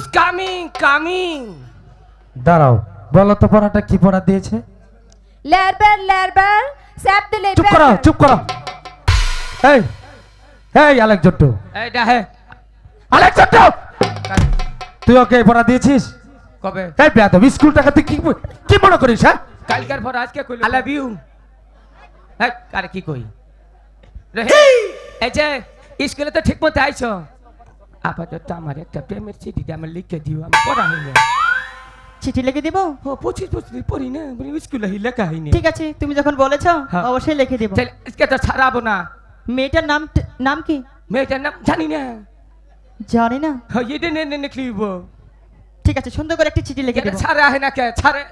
Use coming coming দাঁড়াও বলো তো পড়াটা কি পড়া দিয়েছে? লেরবার লেরবার স্যাপ দিলে চুপ করো চুপ করো এই এই আলেক জট্টু। এইটা হে। আলেক জট্টু! তুই ওকে এই পড়া দিয়েছিস? কবে? এই বেয়াদব স্কুল টাকা তুই কি কি মনে করিস হ্যাঁ? কালকের পর আজকে কইলো। আই লাভ ইউ হ্যাঁ কারে কি কই? রে এই যে স্কুলে তো ঠিক মতো আইছো। আপাতত আমার একটা প্রেমের চিঠি দিয়ে আমার লিখে দিও আমি পড়া হইনি চিঠি লিখে দিব ও পঁচিশ বছর পড়ি না স্কুলে লেখা হয়নি ঠিক আছে তুমি যখন বলেছ হ্যাঁ। অবশ্যই লিখে দিব আজকে তো ছাড়াবো না মেয়েটার নাম নাম কি মেয়েটার নাম জানি না জানি না হ্যাঁ এটা নে নে লিখব ঠিক আছে সুন্দর করে একটি চিঠি লিখে দেবো ছাড়া হয় না কে ছাড়ে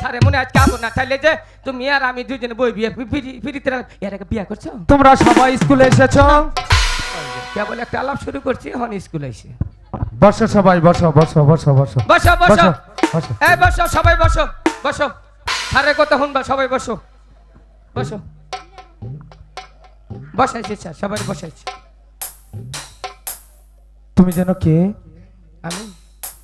ছাড়ে মনে আজকে আবো না তাহলে যে তুমি আর আমি দুজনে বই বিয়ে ফিরি- ফিরিতে এর আগে বিয়ে করছ তোমরা সবাই স্কুলে এসেছ কেবল একটা আলাপ শুরু করছি হন স্কুল আইছে। বসো সবাই বসো বসো বসো বসো। বসো বসো। এই বসো সবাই বসো বসো। আরে কথা শুনবা সবাই বসো। বসো। বসাইছে স্যার সবাই বসাইছে। তুমি যেন কে? আমি?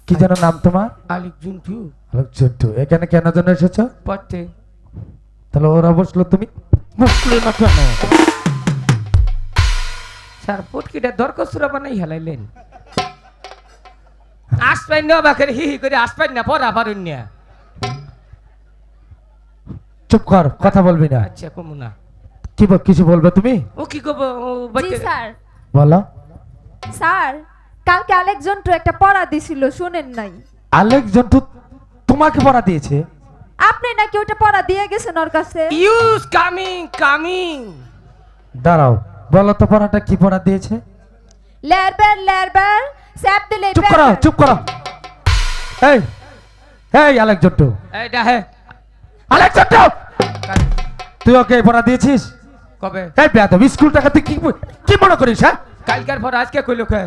কি যেন নাম তোমার? আলিক জুন্টু। আলিক জুন্টু এখানে কেন জন্য এসেছ? পড়তে। তাহলে ওরা বসল তুমি? মুখ খুলে না কেন? স্যার পটকিটা দরকসুরা বানাই হেলাইলেন। আসপাই না বাকের হি হি করে আসপাই না পড়া পারুন না। চুপ কর কথা বলবি না। আচ্ছা কমু না। কি কিছু বলবে তুমি? ও কি করব জি স্যার। বলো। স্যার কালকে আলেকজন একটা পড়া দিছিল শুনেন নাই। আলেক তোমাকে পড়া দিয়েছে? আপনি নাকি ওটা পড়া দিয়ে গেছেন ওর কাছে? ইউজ কামিং কামিং। দাঁড়াও। বলো তো পড়াটা কি পড়া দিয়েছে? লেরবার লেরবার স্যাপ দিলে চুপ করো চুপ করো। এই এই আলেক জন্টু এইটা হে। আলেক জন্টু তুই ওকে এই পড়া দিয়েছিস? কবে? এই বেয়াদব স্কুল টাকা তুই কি কি মনে করিস হ্যাঁ? কালকের পর আজকে কইলো কে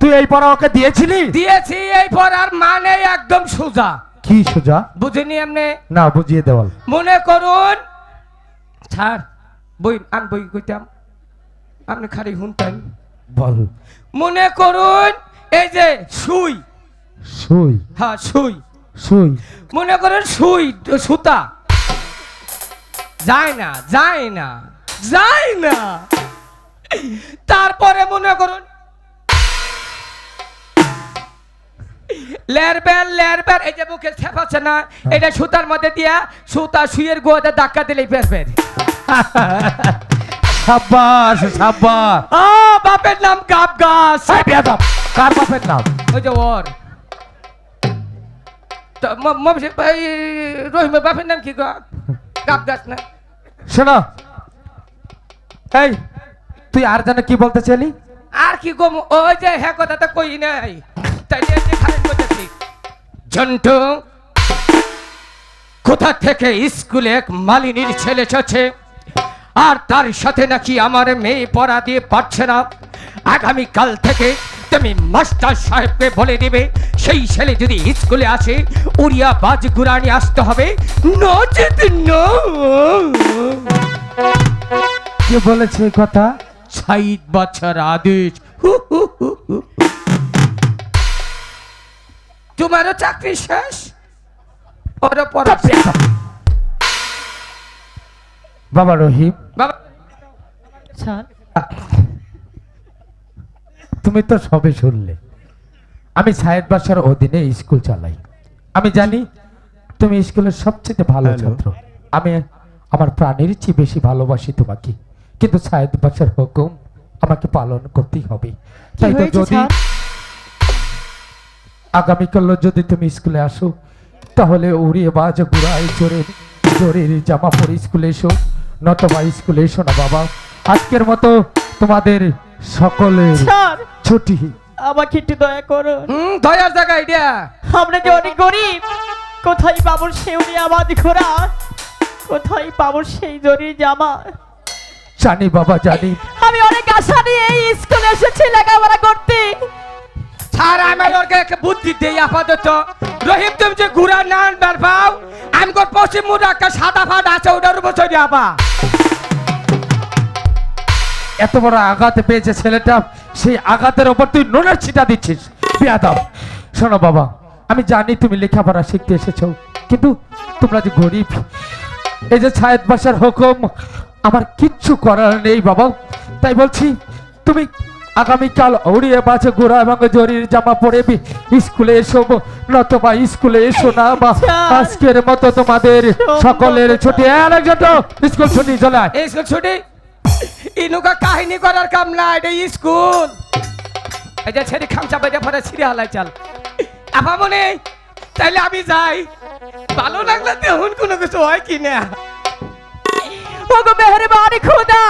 তুই এই পড়া ওকে দিয়েছিলি? দিয়েছি এই পড়ার মানে একদম সোজা। কি সোজা? বুঝিনি এমনি? না বুঝিয়ে দেওয়াল মনে করুন ছাড়। বই আমি বই কইতাম। আপনি খালি শুনতেন। বল। মনে করুন এই যে সুই। সুই? হ্যাঁ সুই। সুই? মনে করুন সুই সুতা। যায় না যায় না যায় না। তারপরে মনে করুন। লেরবেল লেরবেল এই যে মুখে ছেপাচ্ছে না এটা সুতার মধ্যে দিয়া সুতা সুইয়ের গোয়াতে ধাক্কা দিলেই ফেরবেন সাব্বাস সাব্বাস। আ বাপের নাম গাব গাছ এই বেয়াদব কার বাপের নাম? ওই যে ওর। তো মমসি এই রহিমের বাপের নাম কি গাব গাছ না? শোনো। এই তুই আর জানে কি বলতে চাইলি? আর কি গো ওই যে হ্যাঁ কথা তো কই নাই। তাই খারাপ করতেছি। ঝন্টু কোথা থেকে স্কুলে এক মালিনীর ছেলে এসেছে? আর তার সাথে নাকি আমার মেয়ে পড়া দিয়ে পারছে না আগামী কাল থেকে তুমি মাস্টার সাহেবকে বলে দিবে সেই ছেলে যদি স্কুলে আসে উড়িয়া বাজ গুরানি আসতে হবে নচেত। কে বলেছে এই কথা ষাট বছর আদেশ। তোমারও চাকরি শেষ ওরও পড়া। বাবা রহিম বাবা। স্যার। তুমি তো সবে শুনলে। আমি সাহেব বাসার অধীনে স্কুল চালাই। আমি জানি তুমি স্কুলের সবচেয়ে ভালো ছাত্র। আমি আমার প্রাণের চেয়ে বেশি ভালোবাসি তোমাকে। কিন্তু সাহেব বাসার হুকুম আমাকে পালন করতেই হবে। তাই তো যদি আগামীকাল যদি তুমি স্কুলে আসো তাহলে উড়িয়ে বাজ গুড়াই জোরে জোরের জামা পরে স্কুলে এসো। নতবা স্কুলে এসো না বাবা। আজকের মতো তোমাদের সকলের স্যার! ছুটি। আমাকে একটু দয়া করুন হুম দয়ার জায়গা এটা আমরা যে অনেক গরিব কোথায় পাবো সেউরি আবাদ ঘোরা? কোথায় পাবো সেই জরির জামা? জানি বাবা জানি। আমি অনেক আশা নিয়ে এই স্কুলে এসেছি লেখাপড়া করতে। ছাড় আমার বুদ্ধি দেই আপাতত। রহিম, তুমি যে ঘুরা না আনবার পাও আমি কোন পশ্চিম মুড়া একটা সাদা ফাট আছে, ওটার উপর চলে আবা এত বড় আঘাত পেয়েছে ছেলেটা, সেই আঘাতের ওপর তুই নুনের ছিটা দিচ্ছিস। বেয়াদব। শোনো বাবা, আমি জানি তুমি লেখাপড়া শিখতে এসেছ, কিন্তু তোমরা যে গরিব, এই যে ছায়েদ বাসার হুকুম, আমার কিচ্ছু করার নেই বাবা। তাই বলছি, তুমি আগামীকাল উড়িয়ে বাজে গোড়া এবং জরির জামা পরে স্কুলে এসো নতবা স্কুলে এসো না বা। আজকের মতো তোমাদের সকলের ছুটি। আরেকজন তো স্কুল ছুটি চলে স্কুল ছুটি? ইনুকা কাহিনী করার কাম না এটা স্কুল। এই যে ছেড়ে খামচা বেজে পরে ছিঁড়ে হালাই চাল। আপা মনে তাইলে আমি যাই। ভালো লাগলে দেখুন কোনো কিছু হয় কি না ওগো মেহরবানি খোদা।